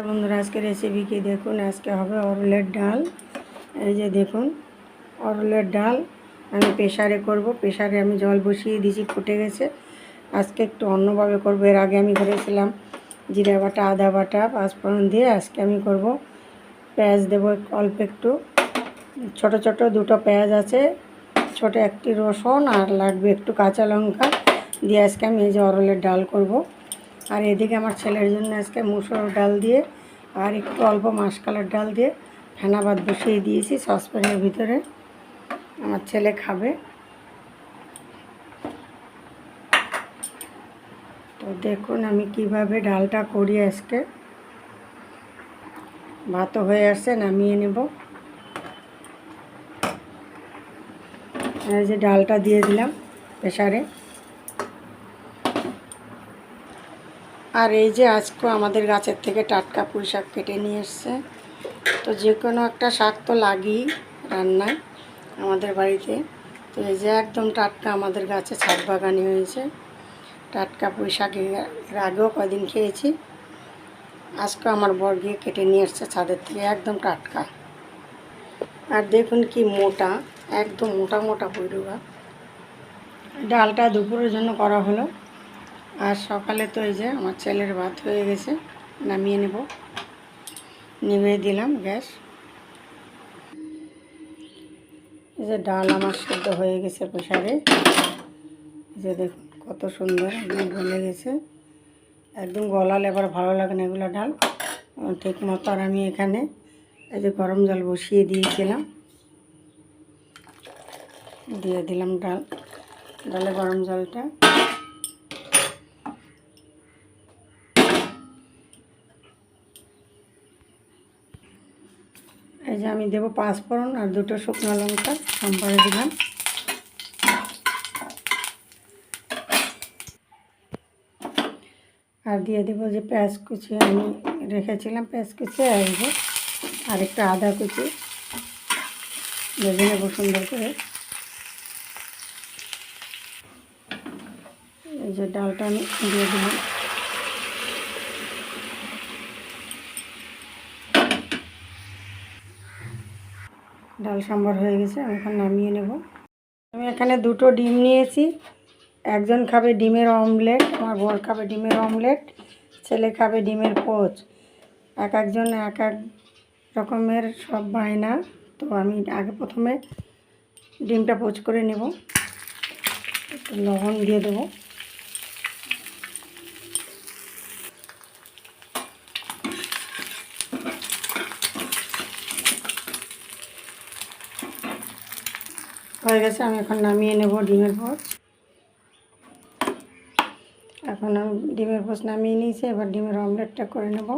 নমস্কার বন্ধুরা আজকে রেসিপি কি দেখুন? আজকে হবে অরলের ডাল। এই যে দেখুন অরলের ডাল আমি প্রেশারে করব। প্রেশারে আমি জল বসিয়ে দিয়েছি, ফুটে গেছে। আজকে একটু অন্যভাবে করব। এর আগে আমি করেছিলাম জিরা বাটা, আদা বাটা, পাঁচফোড়ন দিয়ে আজকে আমি করব পেঁয়াজ দেবো অল্প একটু। ছোট ছোট দুটো পেঁয়াজ আছে, ছোট একটি রসুন আর লাগবে একটু কাঁচা লঙ্কা। দিয়ে আজকে আমি এই যে অরলের ডাল করব। আর এদিকে আমার ছেলের জন্য আজকে মুসুর ডাল দিয়ে আর একটু অল্প মাসকালের ডাল দিয়ে ফেনা ভাত বসিয়ে দিয়েছি সসপ্যানের ভিতরে। আমার ছেলে খাবে। তো দেখুন আমি কীভাবে ডালটা করি আজকে। ভাতও হয়ে আসছে, নামিয়ে নেব। এই যে ডালটা দিয়ে দিলাম প্রেশারে আর এই যে আজকে আমাদের গাছের থেকে টাটকা পুঁই শাক কেটে নিয়ে এসছে। তো যে কোনো একটা শাক তো লাগেই রান্নায় আমাদের বাড়িতে। তো এই যে একদম টাটকা আমাদের গাছে ছাদ বাগানি হয়েছে। টাটকা পুঁই শাক এর আগেও কদিন খেয়েছি। আজকে আমার বর গিয়ে কেটে নিয়ে এসছে ছাদের থেকে, একদম টাটকা। আর দেখুন কি মোটা, একদম মোটা মোটা পুইরুগা ডালটা দুপুরের জন্য করা হলো। আর সকালে তো এই যে আমার ছেলের ভাত হয়ে গেছে, নামিয়ে নেব। নিভিয়ে দিলাম গ্যাস। এই যে ডাল আমার সেদ্ধ হয়ে গেছে প্রেশারে যে দেখুন কত সুন্দর, একদম গলে গেছে। একদম গলালে এবার ভালো লাগে না এগুলো ডাল। ঠিক মতো আর আমি এখানে এই যে গরম জল বসিয়ে দিয়েছিলাম। দিয়ে দিলাম ডাল। ডালে গরম জলটা। এই যে আমি দেবো পাঁচফোড়ন আর দুটো শুকনো লঙ্কা সম্পরে দিলাম। আর দিয়ে দেবো যে পেঁয়াজ কুচি, আমি রেখেছিলাম পেঁয়াজ কুচি, আর যে আর একটা আদা কুচি। ভেজে নেব সুন্দর করে। এই যে ডালটা আমি দিয়ে দিলাম। ডাল সাম্বার হয়ে গেছে, আমি এখন নামিয়ে নেব। আমি এখানে দুটো ডিম নিয়েছি। একজন খাবে ডিমের অমলেট, আমার বর খাবে ডিমের অমলেট, ছেলে খাবে ডিমের পোচ। এক একজন এক এক রকমের, সব বায়না। তো আমি আগে প্রথমে ডিমটা পোচ করে নেব। লবণ দিয়ে দেবো। হয়ে গেছে, আমি এখন নামিয়ে নেব ডিমের পোচ এখন আমি ডিমের পোচ নামিয়ে নিয়েছি, এবার ডিমের অমলেটটা করে নেব।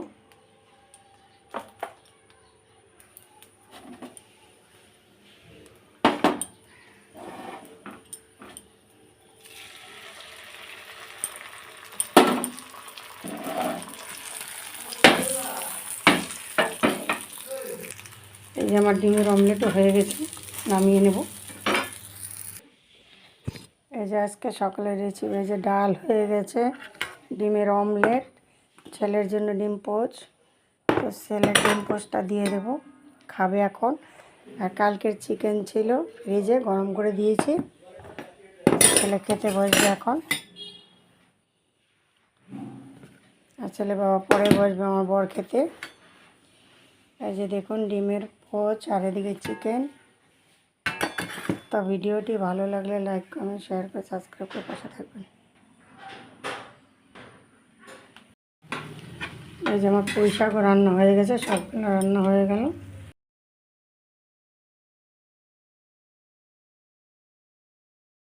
এই যে আমার ডিমের অমলেটও হয়ে গেছে, নামিয়ে নেব। এই যে আজকে সকালের রেসিপি এই যে ডাল হয়ে গেছে, ডিমের অমলেট, ছেলের জন্য ডিম পোচ। তো ছেলের ডিম পোচটা দিয়ে দেব, খাবে এখন। আর কালকের চিকেন ছিল ফ্রিজে গরম করে দিয়েছি। ছেলে খেতে বসবে এখন। আর ছেলে বাবা পরে বসবে আমার বর খেতে। এই যে দেখুন, ডিমের পোচ আর এদিকে চিকেন। তো ভিডিওটি ভালো লাগলে লাইক, কমেন্ট, শেয়ার করে সাবস্ক্রাইব করে পাশে থাকবেন। এই যে আমার পুঁই শাকও রান্না হয়ে গেছে, সবগুলো রান্না হয়ে গেল।